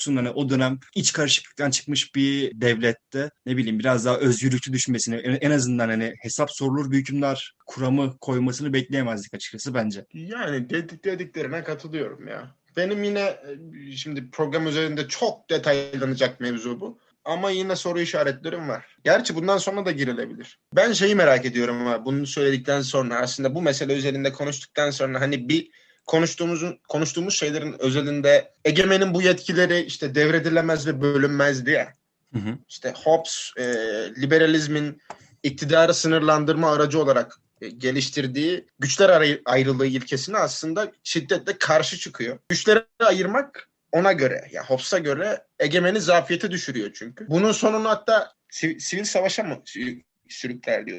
Hobbes'un hani o dönem iç karışıklıktan çıkmış bir devlette ne bileyim biraz daha özgürlükçü düşmesini en, en azından hani hesap sorulur bir hükümdar kuramı koymasını bekleyemezdik açıkçası bence. Yani dedik dediklerine katılıyorum ya. Benim yine e, şimdi program üzerinde çok detaylanacak mevzu bu. Ama yine soru işaretlerim var. Gerçi bundan sonra da girilebilir. Ben şeyi merak ediyorum ama bunu söyledikten sonra aslında bu mesele üzerinde konuştuktan sonra hani bir konuştuğumuzun konuştuğumuz şeylerin özelinde egemenin bu yetkileri işte devredilemez ve bölünmez diye. Hı hı. İşte Hobbes e, liberalizmin iktidarı sınırlandırma aracı olarak e, geliştirdiği güçler ayrı- ayrılığı ilkesine aslında şiddetle karşı çıkıyor. Güçleri ayırmak ona göre ya Hobbes'a göre egemeni zafiyete düşürüyor çünkü. Bunun sonunu hatta si- sivil savaşa mı sü- sürükler diyor.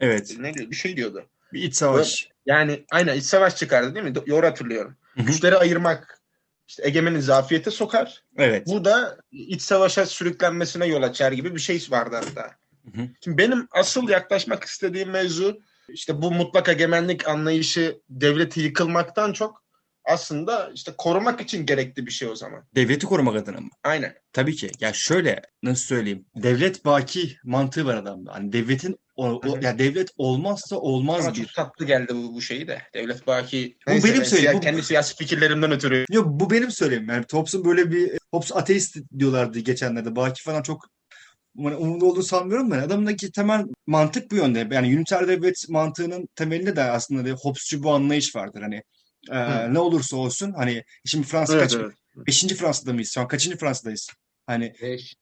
Evet. Ne diyor? Bir şey diyordu. Bir iç savaş. Yani aynen iç savaş çıkardı değil mi? Do- Doğru hatırlıyorum. Hı hı. Güçleri ayırmak işte egemeni zafiyete sokar. Evet. Bu da iç savaşa sürüklenmesine yol açar gibi bir şey vardı hatta. Şimdi benim asıl yaklaşmak istediğim mevzu işte bu mutlak egemenlik anlayışı devleti yıkılmaktan çok aslında işte korumak için gerekli bir şey o zaman. Devleti korumak adına mı? Aynen. Tabii ki. Ya şöyle nasıl söyleyeyim? Devlet baki mantığı var adamda. Hani devletin o, o- ya devlet olmazsa olmaz Ama bir. çok tatlı geldi bu, bu şeyi de. Devlet baki. Bu Neyse, benim siya- bu- Kendi siyasi fikirlerimden ötürü. Yok bu benim söyleyeyim. Yani Hobbes'un böyle bir Hobbes ateist diyorlardı geçenlerde. Baki falan çok yani umurunda olduğunu sanmıyorum ben. Adamdaki temel mantık bu yönde. Yani üniter devlet mantığının temelinde de aslında bir Hobbes'cu bu anlayış vardır. Hani e, Hı. ne olursa olsun hani şimdi Fransa Evet, kaç? evet. Beşinci Fransa'da mıyız? Şu an kaçıncı Fransa'dayız? Hani Beş.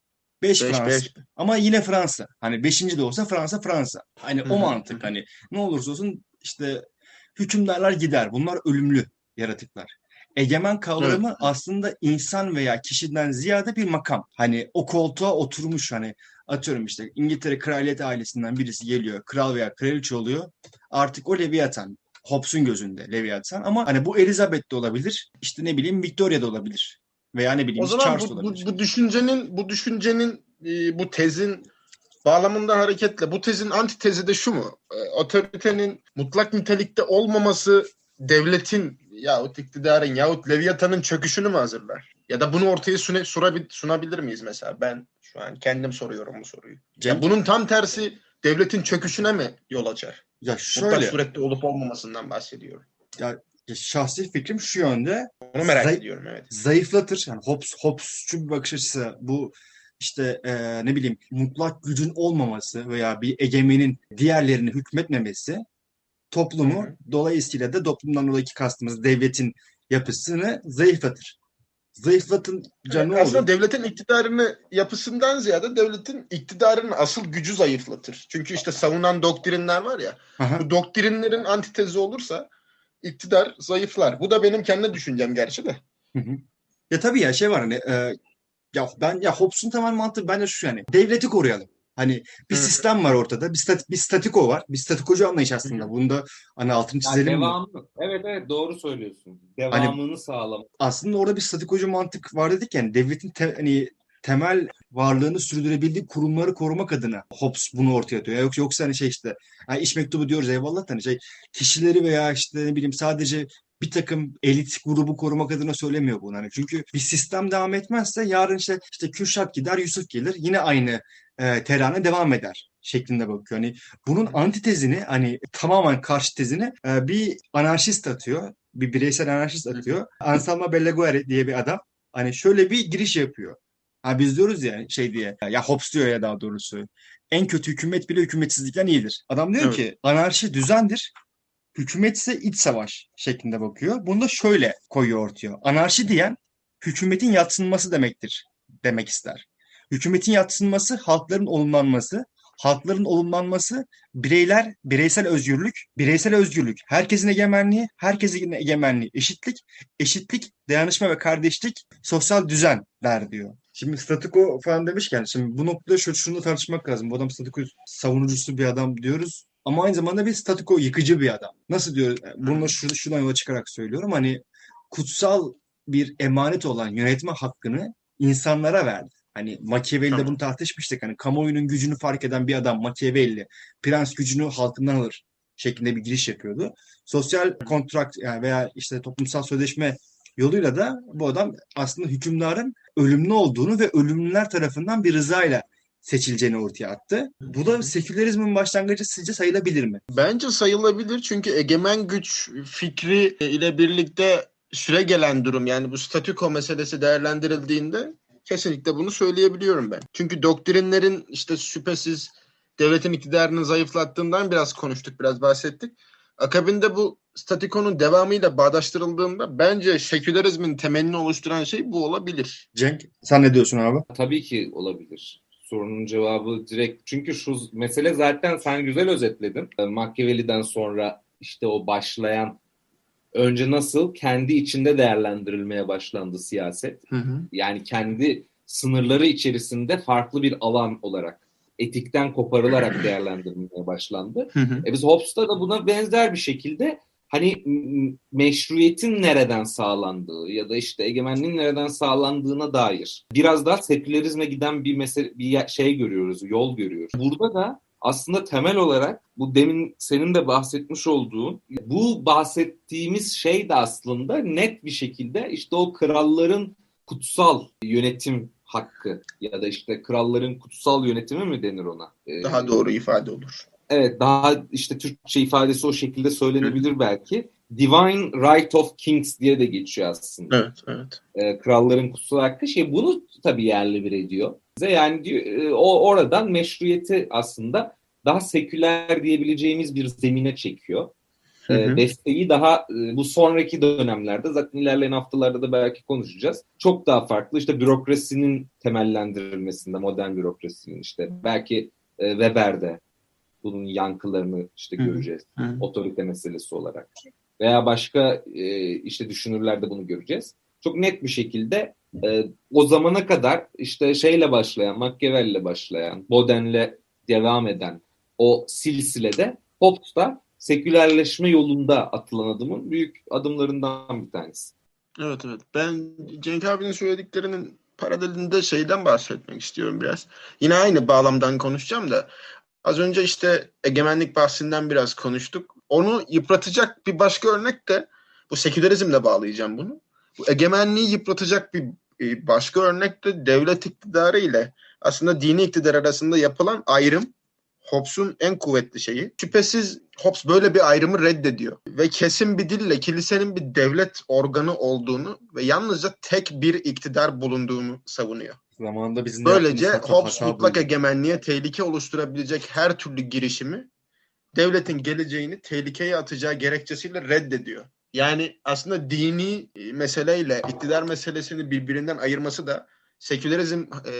5 Beş, Fransa. beş. Ama yine Fransa. Hani 5. de olsa Fransa Fransa. Hani Hı o mantık hani ne olursa olsun işte hükümdarlar gider. Bunlar ölümlü yaratıklar. Egemen kavramı Evet. aslında insan veya kişiden ziyade bir makam. Hani o koltuğa oturmuş hani atıyorum işte İngiltere kraliyet ailesinden birisi geliyor. Kral veya kraliçe oluyor. Artık o Leviathan. Hobbes'un gözünde Leviathan. Ama hani bu Elizabeth de olabilir. İşte ne bileyim Victoria da olabilir. Veya ne bileyim O zaman Charles bu, bu, olabilir. bu düşüncenin bu düşüncenin e, bu tezin bağlamında hareketle bu tezin antitezi de şu mu? E, otoritenin mutlak nitelikte olmaması devletin yahut iktidarın yahut Leviathan'ın çöküşünü mü hazırlar? Ya da bunu ortaya sune, surabil- sunabilir miyiz mesela? Ben şu an kendim soruyorum bu soruyu. Cem- Ya bunun tam tersi devletin çöküşüne mi yol açar? ya Mutlak şöyle surette olup olmamasından bahsediyorum. ya şahsi fikrim şu yönde Onu merak Zay- ediyorum evet. zayıflatır. Yani Hobbes, Hobbes'cu bir bakış açısı bu işte e, ne bileyim mutlak gücün olmaması veya bir egemenin diğerlerine hükmetmemesi toplumu Hı hı. dolayısıyla da toplumdan dolayı kastımız devletin yapısını zayıflatır. Zayıflatınca Yani ne aslında olur? devletin iktidarını yapısından ziyade devletin iktidarının asıl gücü zayıflatır. Çünkü işte savunan doktrinler var ya. Aha. Bu doktrinlerin antitezi olursa iktidar zayıflar. Bu da benim kendi düşüncem gerçi de. Hı hı. Ya tabii ya şey var hani e, ya ben ya Hobbes'un temel mantığı bence şu yani devleti koruyalım. Hani bir sistem var ortada. Bir, stat, bir statiko var. Bir statikocu anlayış aslında. Bunda hani altını çizelim mi? devamlı. Evet evet doğru söylüyorsun. Devamını sağlamak. aslında orada bir statikocu mantık var dedik yani devletin te- hani temel varlığını sürdürebildiği kurumları korumak adına Hobbes bunu ortaya atıyor. Yoksa, yoksa hani şey işte hani iş mektubu diyoruz eyvallah da hani şey kişileri veya işte ne bileyim sadece bir takım elit grubu korumak adına söylemiyor bunu. Hani çünkü bir sistem devam etmezse yarın işte işte Kürşat gider, Yusuf gelir yine aynı e, terane devam eder şeklinde bakıyor. Hani bunun antitezini hani tamamen karşı tezini e, bir anarşist atıyor. Bir bireysel anarşist atıyor. Anselmo Belleguer diye bir adam. Hani şöyle bir giriş yapıyor. Ha biz diyoruz ya şey diye. Ya Hobbes diyor ya daha doğrusu. En kötü hükümet bile hükümetsizlikten iyidir. Adam diyor Evet. ki anarşi düzendir. Hükümet ise iç savaş şeklinde bakıyor. Bunu da şöyle koyuyor ortaya. Anarşi diyen hükümetin yatsınması demektir demek ister. Hükümetin yatsınması halkların olumlanması, halkların olumlanması bireyler, bireysel özgürlük, bireysel özgürlük, herkesin egemenliği, herkesin egemenliği, eşitlik, eşitlik, dayanışma ve kardeşlik, sosyal düzen der diyor. Şimdi statiko falan demişken şimdi bu noktada şu, şunu tartışmak lazım. Bu adam statiko savunucusu bir adam diyoruz. Ama aynı zamanda bir statiko yıkıcı bir adam. Nasıl diyor? Bunu şu, şuradan yola çıkarak söylüyorum. Hani kutsal bir emanet olan yönetme hakkını insanlara verdi. Hani Machiavelli'de bunu tartışmıştık. Hani kamuoyunun gücünü fark eden bir adam Machiavelli. Prens gücünü halkından alır şeklinde bir giriş yapıyordu. Sosyal kontrakt yani veya işte toplumsal sözleşme yoluyla da bu adam aslında hükümdarın ölümlü olduğunu ve ölümlüler tarafından bir rızayla seçileceğini ortaya attı. Bu da sekülerizmin başlangıcı sizce sayılabilir mi? Bence sayılabilir çünkü egemen güç fikri ile birlikte süre gelen durum yani bu statüko meselesi değerlendirildiğinde kesinlikle bunu söyleyebiliyorum ben. Çünkü doktrinlerin işte şüphesiz devletin iktidarını zayıflattığından biraz konuştuk, biraz bahsettik. Akabinde bu statikonun devamıyla bağdaştırıldığında bence sekülerizmin temelini oluşturan şey bu olabilir. Cenk sen ne diyorsun abi? Tabii ki olabilir. Sorunun cevabı direkt. Çünkü şu mesele zaten sen güzel özetledin. Machiavelli'den sonra işte o başlayan önce nasıl kendi içinde değerlendirilmeye başlandı siyaset. Hı hı. Yani kendi sınırları içerisinde farklı bir alan olarak etikten koparılarak değerlendirilmeye başlandı. Hı hı. E biz Hobbes'ta da buna benzer bir şekilde hani meşruiyetin nereden sağlandığı ya da işte egemenliğin nereden sağlandığına dair biraz daha sekülerizme giden bir mesele bir şey görüyoruz, yol görüyoruz. Burada da aslında temel olarak bu demin senin de bahsetmiş olduğun bu bahsettiğimiz şey de aslında net bir şekilde işte o kralların kutsal yönetim hakkı ya da işte kralların kutsal yönetimi mi denir ona? Ee, Daha doğru ifade olur. Evet daha işte Türkçe ifadesi o şekilde söylenebilir belki. Divine Right of Kings diye de geçiyor aslında. Evet, evet. Ee, kralların kutsal hakkı şey bunu tabii yerli bir ediyor. Bize Yani diyor, e, o oradan meşruiyeti aslında daha seküler diyebileceğimiz bir zemine çekiyor. Hı Ee, hı. desteği daha e, bu sonraki dönemlerde zaten ilerleyen haftalarda da belki konuşacağız. Çok daha farklı işte bürokrasinin temellendirilmesinde modern bürokrasinin işte belki e, Weber'de bunun yankılarını işte Hı hı. göreceğiz Hı. otorite meselesi olarak. Veya başka e, işte düşünürlerde bunu göreceğiz. Çok net bir şekilde e, o zamana kadar işte şeyle başlayan, Machiavelli'le başlayan, Boden'le devam eden o silsilede Hobbes'ta sekülerleşme yolunda atılan adımın büyük adımlarından bir tanesi. Evet evet. Ben Cenk abinin söylediklerinin paralelinde şeyden bahsetmek istiyorum biraz. Yine aynı bağlamdan konuşacağım da az önce işte egemenlik bahsinden biraz konuştuk. Onu yıpratacak bir başka örnek de bu sekülerizmle bağlayacağım bunu. Bu egemenliği yıpratacak bir başka örnek de devlet iktidarı ile aslında dini iktidar arasında yapılan ayrım Hobbes'un en kuvvetli şeyi. Şüphesiz Hobbes böyle bir ayrımı reddediyor. Ve kesin bir dille kilisenin bir devlet organı olduğunu ve yalnızca tek bir iktidar bulunduğunu savunuyor. Zamanında bizim Böylece Hobbes mutlak egemenliğe tehlike oluşturabilecek her türlü girişimi devletin geleceğini tehlikeye atacağı gerekçesiyle reddediyor. Yani aslında dini e, meseleyle iktidar meselesini birbirinden ayırması da sekülerizm e,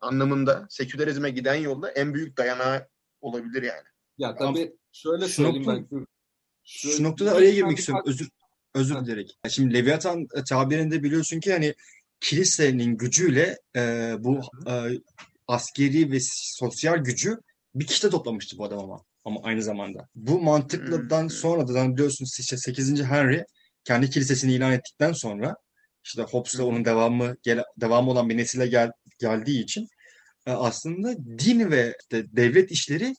anlamında, sekülerizme giden yolda en büyük dayanağı olabilir yani. Ya tabii şöyle Şu söyleyeyim nokta- ben. Şu noktada araya girmek istiyorum. Özür özür dilerim. Şimdi Leviathan tabirinde biliyorsun ki hani kilisenin gücüyle e, bu e, askeri ve sosyal gücü bir kişide toplamıştı bu adam ama. Ama aynı zamanda. Bu mantıkladan Hmm. sonra da biliyorsunuz işte 8. Henry kendi kilisesini ilan ettikten sonra işte Hobbes'la onun devamı gele- devamı olan bir nesile gel, geldiği için e, aslında din ve işte devlet işleri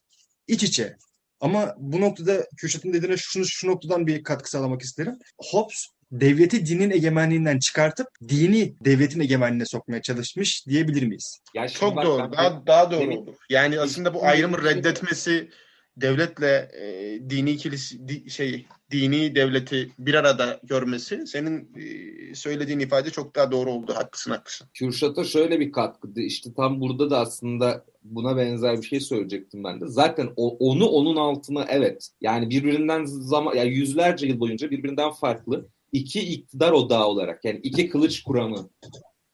iç içe. Ama bu noktada Kürşat'ın dediğine şunu şu noktadan bir katkı sağlamak isterim. Hobbes devleti dinin egemenliğinden çıkartıp dini devletin egemenliğine sokmaya çalışmış diyebilir miyiz? Ya Çok bak doğru. ben- Daha, daha doğru Demin- olur. Yani aslında bu ayrımı reddetmesi devletle e, dini kilise di- şey dini devleti bir arada görmesi senin e, söylediğin ifade çok daha doğru oldu. Haklısın haklısın. Kürşat'a şöyle bir katkıdı. İşte tam burada da aslında buna benzer bir şey söyleyecektim ben de. Zaten o, onu onun altına evet yani birbirinden zaman yani yüzlerce yıl boyunca birbirinden farklı iki iktidar odağı olarak yani iki kılıç kuramı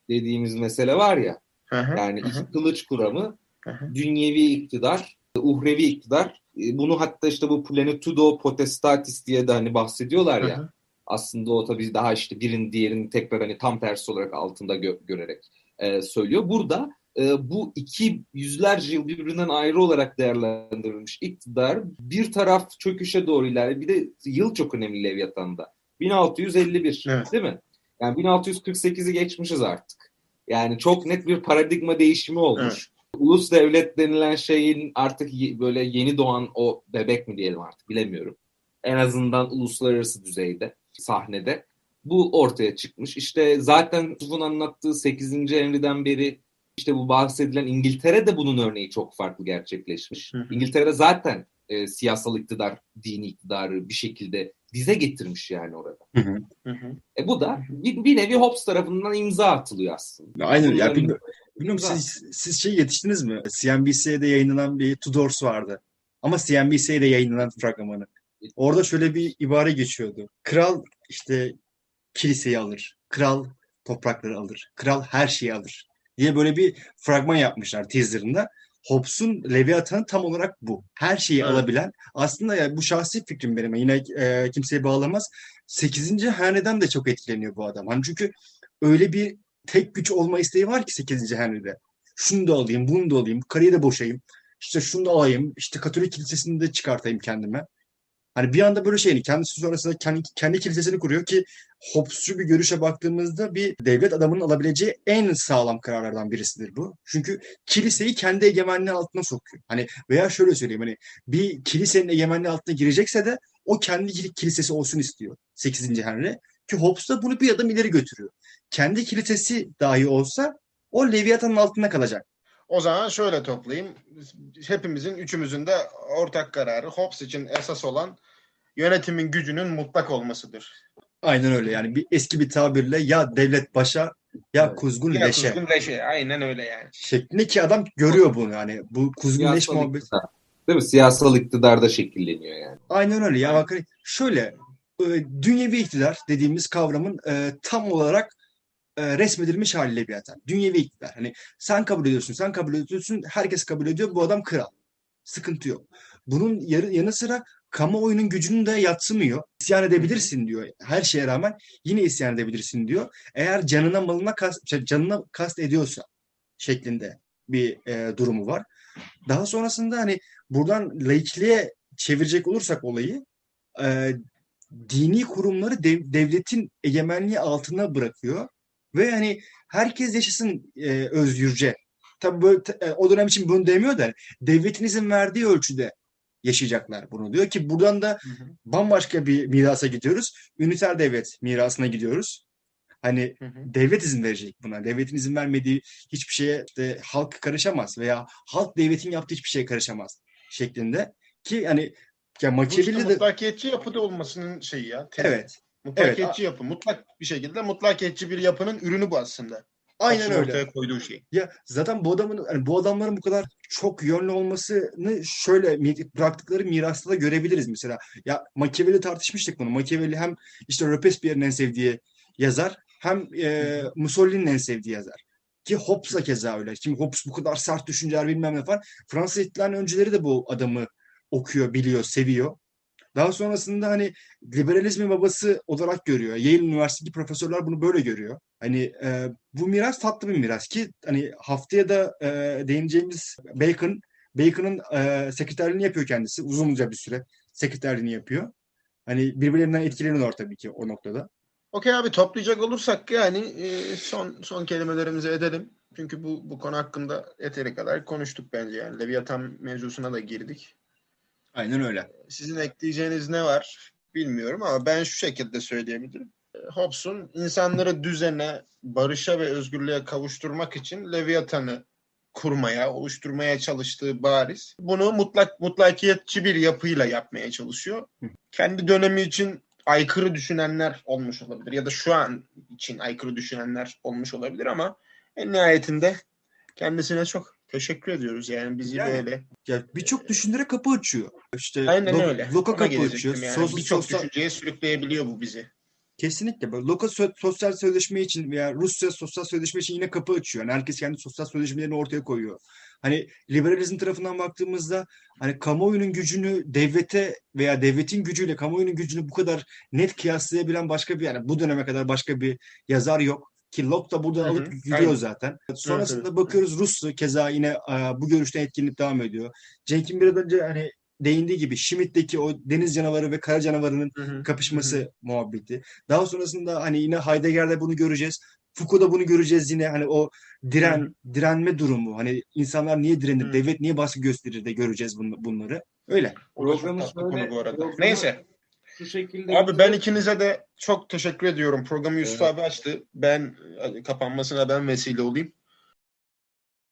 dediğimiz mesele var ya hı, yani hı, iki kılıç kuramı hı. dünyevi iktidar, uhrevi iktidar. E, Bunu hatta işte bu Plenitudo Potestatis diye de hani bahsediyorlar ya. Hı. Aslında o tabii daha işte birinin diğerini tekrar hani tam tersi olarak altında gö- görerek e, söylüyor. Burada e, bu iki yüzlerce yıl birbirinden ayrı olarak değerlendirilmiş iktidar bir taraf çöküşe doğru ilerliyor. Bir de yıl çok önemli Leviathan'da. 1651 Evet. değil mi? Yani 1648'i geçmişiz artık. Yani çok net bir paradigma değişimi olmuş. Ulus devlet denilen şeyin artık böyle yeni doğan o bebek mi diyelim artık bilemiyorum. En azından uluslararası düzeyde, sahnede. Bu ortaya çıkmış. İşte zaten Yusuf'un anlattığı 8. Henry'den beri işte bu bahsedilen İngiltere'de bunun örneği çok farklı gerçekleşmiş. Hı hı. İngiltere'de zaten e, siyasal iktidar, dini iktidarı bir şekilde dize getirmiş yani orada. Hı hı. E bu da bir, bir nevi Hobbes tarafından imza atılıyor aslında. Aynen ya bilmiyorum, bilmiyorum siz, siz şey yetiştiniz mi? CNBC'de yayınlanan bir Tudors vardı. Ama CNBC'de yayınlanan fragmanı. Orada şöyle bir ibare geçiyordu. Kral işte kiliseyi alır. Kral toprakları alır. Kral her şeyi alır. Diye böyle bir fragman yapmışlar teaserında. Hobbes'un Leviathan'ı tam olarak bu. Her şeyi Evet. alabilen. Aslında ya bu şahsi fikrim benim. Yine e, kimseyi bağlamaz. 8. haneden de çok etkileniyor bu adam. Hani çünkü öyle bir tek güç olma isteği var ki 8. Henry'de. Şunu da alayım, bunu da alayım, karıyı da boşayayım. İşte şunu da alayım, işte Katolik kilisesini de çıkartayım kendime. Hani bir anda böyle şeyini kendisi sonrasında kendi, kendi kilisesini kuruyor ki Hobbes'cu bir görüşe baktığımızda bir devlet adamının alabileceği en sağlam kararlardan birisidir bu. Çünkü kiliseyi kendi egemenliği altına sokuyor. Hani veya şöyle söyleyeyim hani bir kilisenin egemenliği altına girecekse de o kendi kilisesi olsun istiyor 8. Henry. Ki Hobbes da bunu bir adım ileri götürüyor. Kendi kilisesi dahi olsa o Leviathan'ın altında kalacak. O zaman şöyle toplayayım. Hepimizin, üçümüzün de ortak kararı Hobbes için esas olan yönetimin gücünün mutlak olmasıdır. Aynen öyle yani bir eski bir tabirle ya devlet başa ya kuzgun Ya leşe kuzgun leşe. Aynen öyle yani. şeklinde ki adam görüyor bunu yani bu kuzgun leş Siyasal muhabbeti. iktidar. Değil mi? Siyasal iktidarda şekilleniyor yani. Aynen öyle ya bak hani şöyle e, dünyevi iktidar dediğimiz kavramın e, tam olarak e, resmedilmiş haliyle bir zaten. Dünyevi iktidar. Hani sen kabul ediyorsun, sen kabul ediyorsun, herkes kabul ediyor. Bu adam kral. Sıkıntı yok. Bunun yarı, yanı sıra kamuoyunun gücünü de yatsımıyor. İsyan edebilirsin diyor. Her şeye rağmen yine isyan edebilirsin diyor. Eğer canına malına kast, canına kast ediyorsa şeklinde bir e, durumu var. Daha sonrasında hani buradan laikliğe çevirecek olursak olayı e, dini kurumları dev- devletin egemenliği altına bırakıyor ve hani herkes yaşasın e, özgürce. Tabii böyle, e, o dönem için bunu demiyor da devletin izin verdiği ölçüde yaşayacaklar bunu diyor ki buradan da bambaşka bir mirasa gidiyoruz. Üniter devlet mirasına gidiyoruz. Hani Hı hı. devlet izin verecek buna. Devletin izin vermediği hiçbir şeye işte halk karışamaz veya halk devletin yaptığı hiçbir şeye karışamaz şeklinde ki hani ya Bu işte Machiavelli de mutlakiyetçi yapıda olmasının şeyi ya. tezi. evet Mutlakiyetçi yapı. Mutlak bir şekilde mutlakiyetçi bir yapının ürünü bu aslında. aynen Hobbes'un öyle. Ortaya koyduğu şey. Ya zaten bu adamın hani bu adamların bu kadar çok yönlü olmasını şöyle bıraktıkları mirasta da görebiliriz mesela. Ya Machiavelli tartışmıştık bunu. Machiavelli hem işte Robespierre'in en sevdiği yazar hem e, Mussolini'nin en sevdiği yazar. Ki Hobbes da keza öyle. Şimdi Hobbes bu kadar sert düşünceler bilmem ne falan. Fransız ihtilalinin önceleri de bu adamı okuyor, biliyor, seviyor. Daha sonrasında hani liberalizmin babası olarak görüyor. Yale Üniversitesi profesörler bunu böyle görüyor. Hani e, bu miras tatlı bir miras ki hani haftaya da e, değineceğimiz Bacon, Bacon'ın e, sekreterliğini yapıyor kendisi. Uzunca bir süre sekreterliğini yapıyor. Hani birbirlerinden etkileniyorlar tabii ki o noktada. Okey abi toplayacak olursak yani e, son son kelimelerimizi edelim. Çünkü bu bu konu hakkında yeteri kadar konuştuk bence yani. Leviathan mevzusuna da girdik. Aynen öyle. Sizin ekleyeceğiniz ne var bilmiyorum ama ben şu şekilde söyleyebilirim. Hobbes'un insanları düzene, barışa ve özgürlüğe kavuşturmak için Leviathan'ı kurmaya, oluşturmaya çalıştığı bariz. Bunu mutlak mutlakiyetçi bir yapıyla yapmaya çalışıyor. Kendi dönemi için aykırı düşünenler olmuş olabilir ya da şu an için aykırı düşünenler olmuş olabilir ama en nihayetinde kendisine çok teşekkür ediyoruz yani bizi Yani böyle Ya birçok düşündüre kapı açıyor. İşte Aynen Lo- öyle. Loka Ona kapı açıyor. yani. Sos- Birçok sosyal- düşünceye sürükleyebiliyor bu bizi. Kesinlikle böyle. Loka sö- sosyal sözleşme için veya Rusya sosyal sözleşme için yine kapı açıyor. Yani herkes kendi sosyal sözleşmelerini ortaya koyuyor. Hani liberalizm tarafından baktığımızda hani kamuoyunun gücünü devlete veya devletin gücüyle kamuoyunun gücünü bu kadar net kıyaslayabilen başka bir yani bu döneme kadar başka bir yazar yok. Ki Locke da buradan alıp gidiyor aynen. zaten. Sonrasında hı. bakıyoruz Rus'u keza yine e, bu görüşten etkilenip devam ediyor. Cenk'in biraz önce hani değindiği gibi Schmidt'teki o deniz canavarı ve kara canavarının Hı hı. kapışması muhabbeti. Daha sonrasında hani yine Heidegger'de bunu göreceğiz. Foucault'da bunu göreceğiz yine hani o diren direnme durumu. Hani insanlar niye direnir, Hı. devlet niye baskı gösterir de göreceğiz bunları. Öyle. Programı şöyle- konu bu arada. programı- Neyse. Şu şekilde Abi ben ikinize de çok teşekkür ediyorum. Programı Yusuf Evet. abi açtı. Ben e, kapanmasına ben vesile olayım.